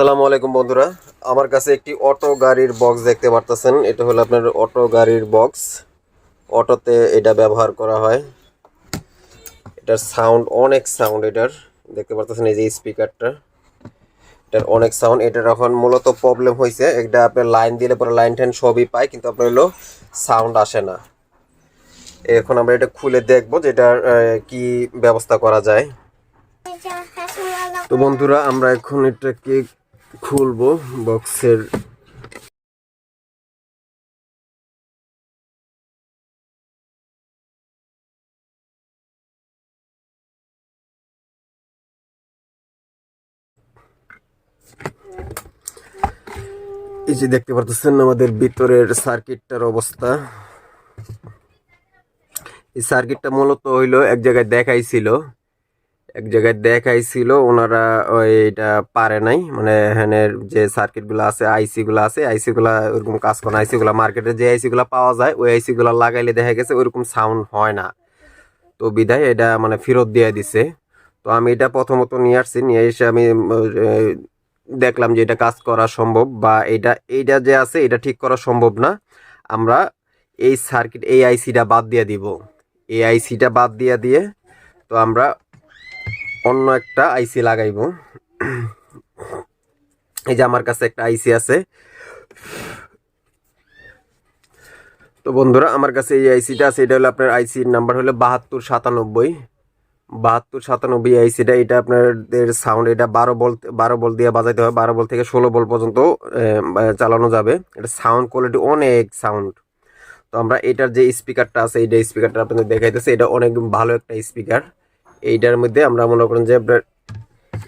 আসসালামু আলাইকুম বন্ধুরা। আমার কাছে একটি অটো গাড়ির বক্স দেখতে পারতেছেন। এটা হলো আপনার অটো গাড়ির বক্স অটোতে এটা ব্যবহার করা হয়। এটার সাউন্ড অনেক সাউন্ড এটার। দেখতে পারতেছেন এই যে স্পিকারটা এটার অনেক সাউন্ড এটার এখন মূলত প্রবলেম হয়েছে এটা আপনার লাইন দিলে পরে লাইন টাইন সবই পায়, কিন্তু আপনার হলো সাউন্ড আসে না। এখন আমরা এটা খুলে দেখব যে এটার কি ব্যবস্থা করা যায়। তো বন্ধুরা, আমরা এখন এটাকে খুলবো বক্সের এই যে দেখতে পারতেছেন আমাদের ভিতরের সার্কিটটার অবস্থা। এই সার্কিটটা মূলত হইল এক জায়গায় দেখাইছিল। এক জায়গায় দেখাইছিল, ওনারা এটা পারে নাই। মানে এখানের যে সার্কিটগুলো আছে আইসি গুলো আছে আইসি গুলা ওরকম কাজ করে আইসি গুলা মার্কেটে যে আইসি গুলা পাওয়া যায়, ওই আইসি গুলা লাগাইলে দেখা গেছে ওইরকম সাউন্ড হয় না। তো বিধায় এটা মানে ফেরত দিয়ে দিছে। তো আমি এটা প্রথমত নিয়ে আসছি, নিয়ে এসে আমি দেখলাম যে এটা কাজ করা সম্ভব বা এটা, এইটা যে আছে, এটা ঠিক করা সম্ভব না। আমরা এই সার্কিট এই আইসিটা বাদ দিয়ে দিব। এই আইসিটা বাদ দিয়ে দিয়ে তো আমরা অন্য একটা আইসি লাগাইবো। এই যে আমার কাছে একটা আইসি আছে। তো বন্ধুরা, আমার কাছে এই আইসিটা আছে, এটা হলো আপনার আইসির নাম্বার হলো বাহাত্তর সাতানব্বই। বাহাত্তর সাতানব্বই আইসিটা, এটা আপনাদের সাউন্ড এটা বারো বল বারো বল দিয়ে বাজাইতে হয় বারো বল থেকে ষোলো বল পর্যন্ত চালানো যাবে। এটা সাউন্ড কোয়ালিটি অনেক সাউন্ড তো আমরা এটার যে স্পিকারটা আছে এইটা স্পিকারটা আপনাদের দেখাইতেছে, এটা অনেক ভালো একটা স্পিকার এইটার মধ্যে আমরা মনে করেন যে আপনার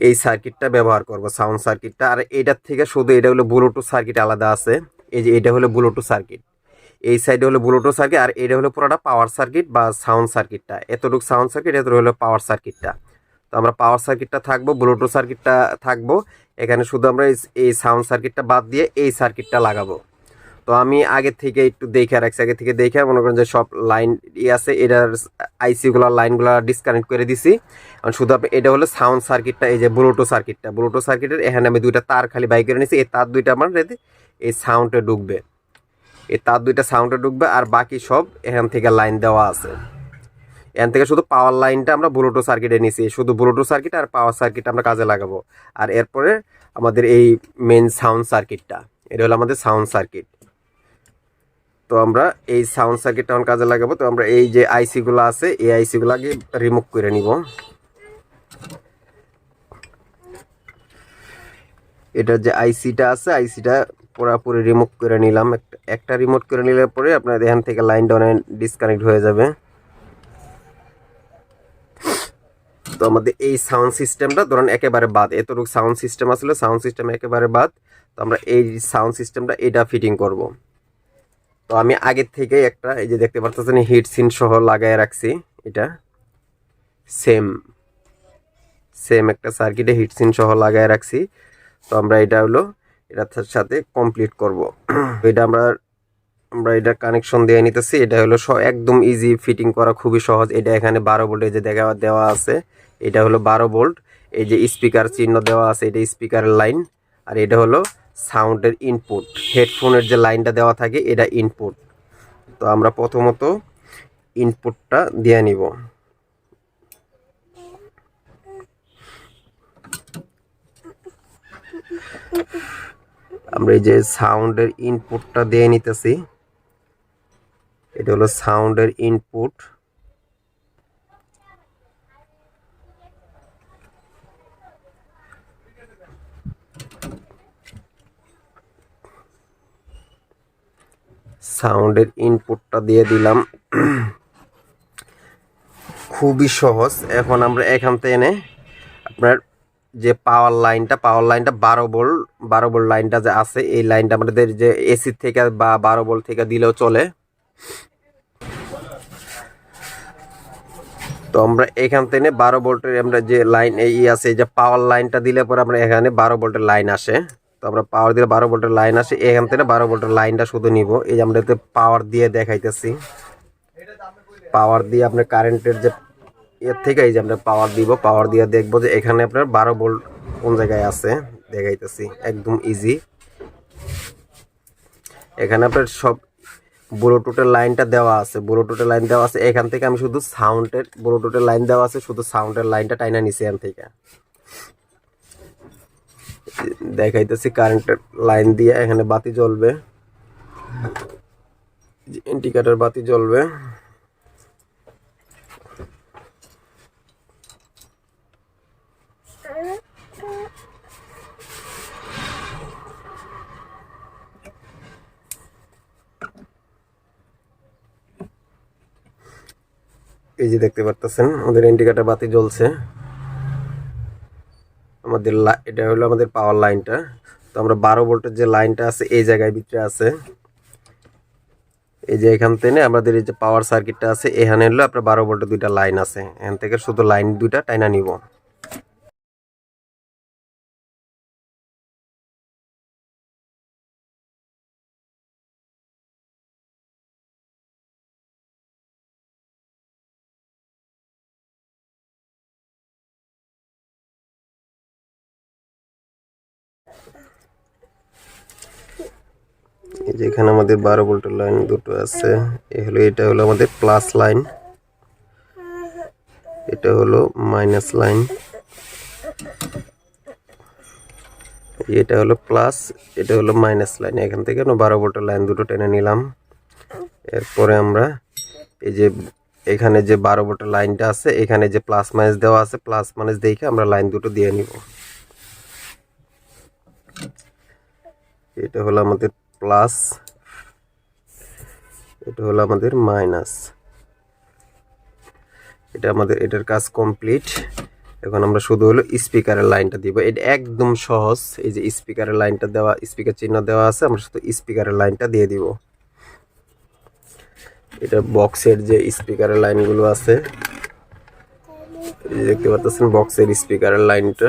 এই সার্কিটটা ব্যবহার করব সাউন্ড সার্কিটটা আর এটার থেকে শুধু এটা হলো ব্লুটুথ সার্কিট আলাদা আছে। এই যে এটা হলো ব্লুটুথ সার্কিট এই সাইডে হলো ব্লুটুথ সার্কিট আর এটা হলো পুরোটা পাওয়ার সার্কিট বা সাউন্ড সার্কিটটা এতটুকু সাউন্ড সার্কিট এত হলো পাওয়ার সার্কিটটা তো আমরা পাওয়ার সার্কিটটা থাকব ব্লুটুথ সার্কিটটা থাকব। এখানে শুধু আমরা এই সাউন্ড সার্কিটটা বাদ দিয়ে এই সার্কিটটা লাগাবো। তো আমি আগে থেকে একটু দেখে রাখছি, আগে থেকে দেখে মনে করেন যে সব লাইন ই আছে, এটার আইসিগুলো লাইনগুলো ডিসকানেক্ট করে দিছি। আর শুধু এটা হলো সাউন্ড সার্কিটটা এই যে ব্লুটুথ সার্কিটটা ব্লুটুথ সার্কিটের এখানে আমি দুইটা তার খালি বাই করে নিয়েছি এই তার দুইটা আমার এই সাউন্ডে ঢুকবে। এই তার দুইটা সাউন্ডে ঢুকবে আর বাকি সব এখান থেকে লাইন দেওয়া আছে। এখান থেকে শুধু পাওয়ার লাইনটা আমরা ব্লুটুথ সার্কিটে নিয়েছি শুধু ব্লুটুথ সার্কিট আর পাওয়ার সার্কিট আমরা কাজে লাগাবো। আর এরপরে আমাদের এই মেন সাউন্ড সার্কিটটা এটা হলো আমাদের সাউন্ড সার্কিট তো আমরা এই সাউন্ড সার্কিটটা এখন কাজে লাগাবো। তো আমরা এই যে আইসিগুলো আছে, এই আইসিগুলো আগে রিমুভ করে নিব। এটার যে আইসিটা আছে আইসিটা পুরোপুরি রিমুভ করে নিলাম। একটা- রিমোট করে নিলে পরে আপনার এখান থেকে লাইন অনেক ডিসকানেক্ট হয়ে যাবে। তো আমাদের এই সাউন্ড সিস্টেমটা ধরুন একেবারে বাদ, এতটুকু সাউন্ড সিস্টেম আসলে সাউন্ড সিস্টেম একেবারে বাদ। তো আমরা এই সাউন্ড সিস্টেমটা এটা ফিটিং করব। তো আমি আগের থেকে একটা, এই যে দেখতে পারতেছেন হিট সিন সহ লাগায় রাখছি এটা। সেম সেম একটা সার্কিটে হিট সিন সহ লাগায় রাখছি। তো আমরা এটা হলো, এটার সাথে কমপ্লিট করব। এটা আমরা আমরা এটা কানেকশন দিয়ে নিতেছি। এটা হলো একদম ইজি ফিটিং করা, খুবই সহজ। এটা এখানে বারো ভোল্ট যে দেখা, দেওয়া আছে, এটা হলো বারো ভোল্ট এই যে স্পিকার চিহ্ন দেওয়া আছে, এটা স্পিকারের লাইন আর এটা হলো সাউন্ডের ইনপুট হেডফোনের যে লাইনটা দেওয়া থাকে, এটা ইনপুট তো আমরা প্রথমত ইনপুটটা দিয়ে নিব। আমরা এই যে সাউন্ডের ইনপুটটা দিয়ে নিতেছি। এটা হলো সাউন্ডের ইনপুট সাউন্ডের ইনপুটটা দিয়ে দিলাম। খুবই সহজ। এখন আমরা এখান থেকে এনে আপনার যে পাওয়ার লাইনটা পাওয়ার লাইনটা বারো ভোল্ট বারো ভোল্ট লাইনটা যে আছে, এই লাইনটা আমাদের যে এসি থেকে বা বারো ভোল্ট থেকে দিলেও চলে। তো আমরা এখান থেকে বারো ভোল্টের আমরা যে লাইন এই আছে যে পাওয়ার লাইনটা দিলে পরে আমরা এখানে বারো ভোল্টের লাইন আসে। তো আমরা পাওয়ার দিলে বারো ভোল্টের লাইন আসে, এখান থেকে বারো ভোল্টের লাইনটা শুধু নিব। এই যে আমরা পাওয়ার দিয়ে দেখাইতেছি। পাওয়ার দিয়ে আপনার কারেন্টের যে এর থেকে এই যে আমরা পাওয়ার দিব পাওয়ার দিয়ে দেখব যে এখানে আপনার বারো ভোল্ট কোন জায়গায় আছে, দেখাইতেছি, একদম ইজি এখানে আপনার সব ব্লুটুথের লাইনটা দেওয়া আছে ব্লুটুথের লাইন দেওয়া আছে। এখান থেকে আমি শুধু সাউন্ডের ব্লুটুথের লাইন দেওয়া আছে, শুধু সাউন্ডের লাইনটা টাইনা নিছি এখান থেকে। দেখাইতেছি কারেন্টের লাইন দিয়ে, এখানে বাতি জ্বলবে। ইন্ডিকেটর বাতি জ্বলবে। এই যে দেখতে পারতেছেন, আমাদের ইন্ডিকেটর বাতি জ্বলছে। আমাদের এটা হলো আমাদের পাওয়ার লাইনটা তো আমরা বারো ভোল্টের যে লাইনটা আছে, এই জায়গায় ভিতরে আছে। এই যে এখান থেকে আমাদের এই যে পাওয়ার সার্কিটটা আছে, এখানে হলো আপনার বারো ভোল্টের দুইটা লাইন আছে। এখান থেকে শুধু লাইন দুইটা টাইনা নিব। যে এখানে আমাদের বারো ভোল্টের লাইন দুটো আছে, এ হলো, এটা হলো আমাদের প্লাস লাইন এটা হলো মাইনাস লাইন এটা হলো প্লাস এটা হলো মাইনাস লাইন এখান থেকে আমরা বারো ভোল্টের লাইন দুটো টেনে নিলাম। এরপরে আমরা এই যে, এখানে যে বারো ভোল্টের লাইনটা আছে, এখানে যে প্লাস মাইনাস দেওয়া আছে প্লাস মাইনাস দেখে আমরা লাইন দুটো দিয়ে নিব। এটা হলো আমাদের প্লাস, এটা হলো আমাদের মাইনাস। এটা আমাদের, এটার কাজ কমপ্লিট। এখন আমরা শুধু হলো স্পিকারের লাইনটা দিব। এটা একদম সহজ। এই যে স্পিকারের লাইনটা দেওয়া, স্পিকার চিহ্ন দেওয়া আছে, আমরা শুধু স্পিকারের লাইনটা দিয়ে দিব। এটা বক্সের যে স্পিকারের লাইনগুলো আছে দেখতে পাচ্ছেন বক্সের স্পিকারের লাইনটা।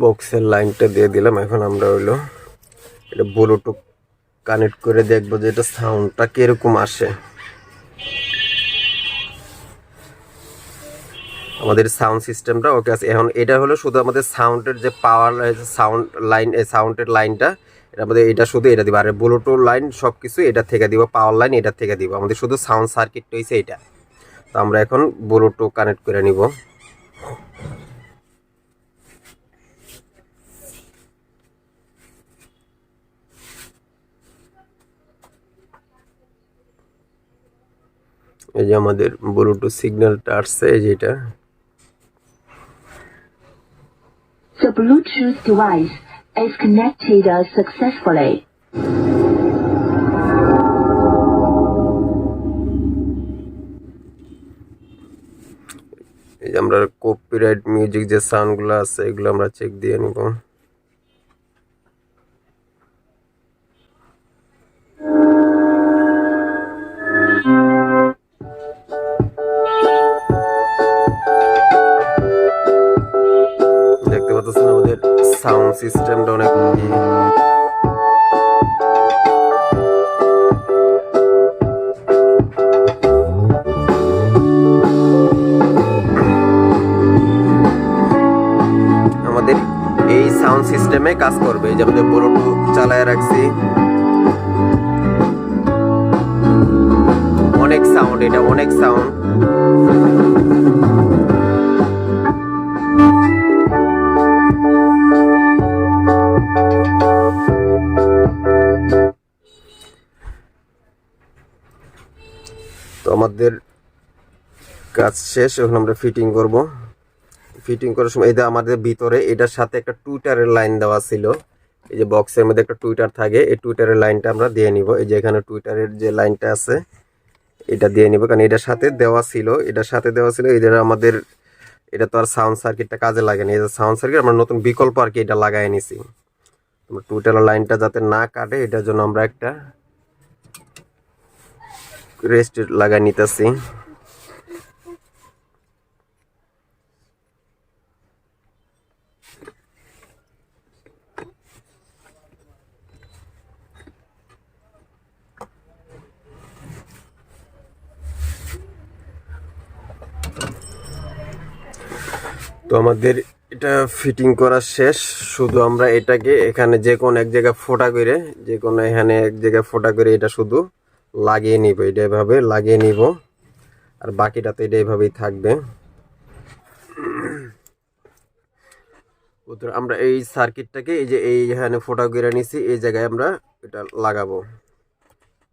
বক্সের লাইনটা দিয়ে দিলাম। এখন আমরা হইল এটা ব্লুটুথ কানেক্ট করে দেখব যে এটা সাউন্ডটা কীরকম আসে। আমাদের সাউন্ড সিস্টেমটা ওকে আছে। এখন এটা হলো শুধু আমাদের সাউন্ডের যে পাওয়ার সাউন্ড লাইন সাউন্ডের লাইনটা এটা আমাদের এটা শুধু এটা দিব। আর ব্লুটুথ লাইন সব কিছু এটা থেকে দিব পাওয়ার লাইন এটা থেকে দিব। আমাদের শুধু সাউন্ড সার্কিটটা হয়েছে এটা। তো আমরা এখন ব্লুটুথ কানেক্ট করে নিব। এই যে আমাদের ব্লুটুথ সিগন্যালটা আসছে এই যে এটা The Bluetooth device is connected successfully. এই যে আমরা কপিরাইট মিউজিক যে সাউন্ডগুলো আছে এগুলো আমরা চেক দিয়ে নিব সিস্টেমটা অনেক আমাদের এই সাউন্ড সিস্টেমে কাজ করবে। যে আমাদের ব্লুটুথ চালায় রাখছি। অনেক সাউন্ড এটা অনেক সাউন্ড কাজ শেষ, এখন আমরা ফিটিং করব। ফিটিং করার সময় এটা আমাদের ভিতরে, এটার সাথে একটা টুইটারের লাইন দেওয়া ছিল। এই যে বক্সের মধ্যে একটা টুইটার থাকে, এই টুইটারের লাইনটা আমরা দিয়ে নিব। এই যে এখানে টুইটারের যে লাইনটা আছে, এটা দিয়ে নিব। কারণ এটার সাথে দেওয়া ছিল, এটার সাথে দেওয়া ছিল এদের আমাদের, এটা তো আর সাউন্ড সার্কিটটা কাজে লাগে না। এই যে সাউন্ড সার্কিট আমরা নতুন বিকল্প আর কি এটা লাগাই নিছি। আমরা টুইটারের লাইনটা যাতে না কাটে, এটার জন্য আমরা একটা রেস্ট লাগাই নিতেছি। তো আমাদের এটা ফিটিং করা শেষ। শুধু আমরা এটাকে এখানে যে কোনো এক জায়গায় ফোটা করে, যে কোনো এখানে এক জায়গায় ফোটা করে এটা শুধু লাগিয়ে নিব, এটা এভাবে লাগিয়ে নিব। আর বাকিটা তো এটা এভাবেই থাকবে। আমরা এই সার্কিটটাকে এই যে এই এখানে ফোটা করে নিছি, এই জায়গায় আমরা এটা লাগাবো।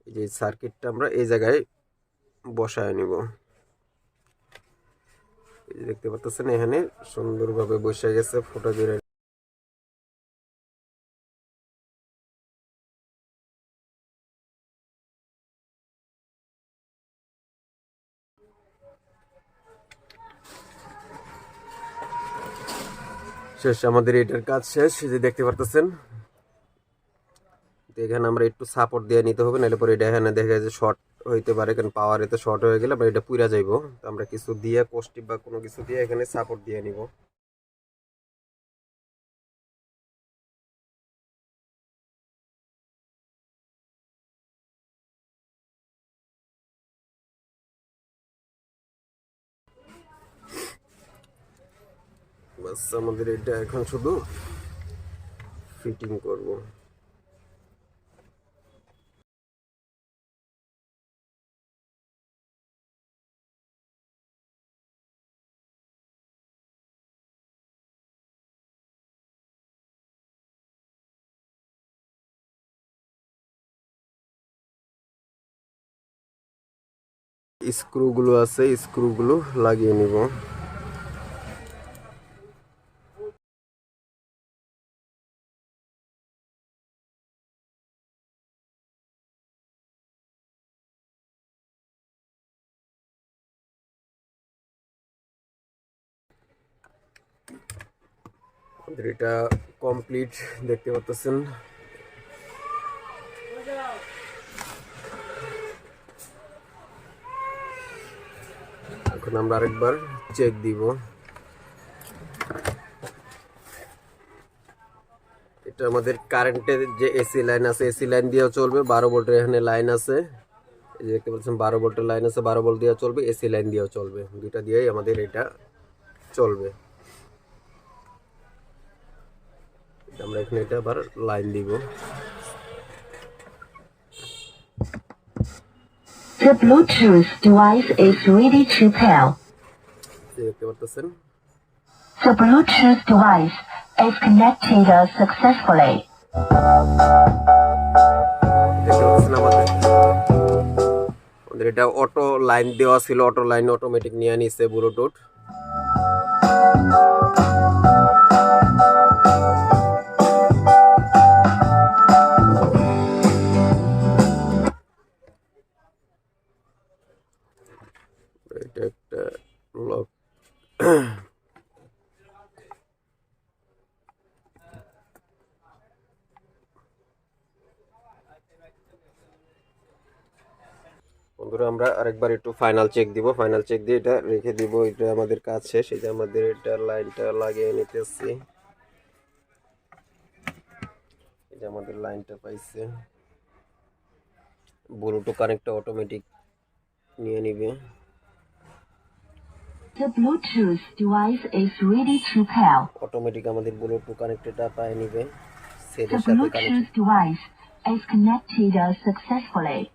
এই যে সার্কিটটা আমরা এই জায়গায় বসায় নিব। দেখতে পাচ্ছেন এখানে সুন্দরভাবে বসে গেছে ফোটা করে শেষ, আমাদের এটার কাজ শেষ যে দেখতে পারতেছেন। এখানে আমরা একটু সাপোর্ট দিয়ে নিতে হবে, নাহলে পরে এটা এখানে দেখা যায় যে শর্ট হইতে পারে, কারণ পাওয়ার এতে শর্ট হয়ে গেলে আমরা এটা পুরা যাইব। তো আমরা কিছু দিয়ে কোষ্টিপ বা কোনো কিছু দিয়ে এখানে সাপোর্ট দিয়ে নিব। আমাদের এটা এখন শুধু ফিটিং করব। স্ক্রুগুলো আছে স্ক্রুগুলো লাগিয়ে নিব। এটা কমপ্লিট দেখতে পাচ্ছেন এখন আমরা আরেকবার চেক দিব। এটা আমাদের কারেন্টের যে এসি লাইন আছে এসি লাইন দিয়েও চলবে, বারো ভোল্টের এখানে লাইন আছে। এই যে দেখতে পাচ্ছেন, বারো ভোল্টের লাইন আছে, বারো ভোল্ট দিয়েও চলবে এসি লাইন দিয়েও চলবে। দুইটা দিয়েই আমাদের এটা চলবে। আমরা এখানে এটা আবার লাইন দিব। The Bluetooth device is ready to pair. The Bluetooth device is connected successfully. আমাদের এটা অটো লাইন দেওয়া ছিল অটো লাইন অটোমেটিক নিয়ে নিছে ব্লুটুথ বন্ধুরা আমরা আরেকবার একটু ফাইনাল চেক দিব। ফাইনাল চেক দিয়ে এটা রেখে দিব। এটা আমাদের কাজ শেষ। এই যে আমাদের এটা লাইনটা লাগিয়ে নিতেছি। যে আমাদের লাইনটা পাইছে। ব্লুটুথ কানেক্টটা অটোমেটিক নিয়ে নিবে। The Bluetooth device is ready to pair. Automatic আমাদের ব্লুটুথ কানেক্টরটা পায় নিবে। সেটের সাথে connect Bluetooth device is connected successfully.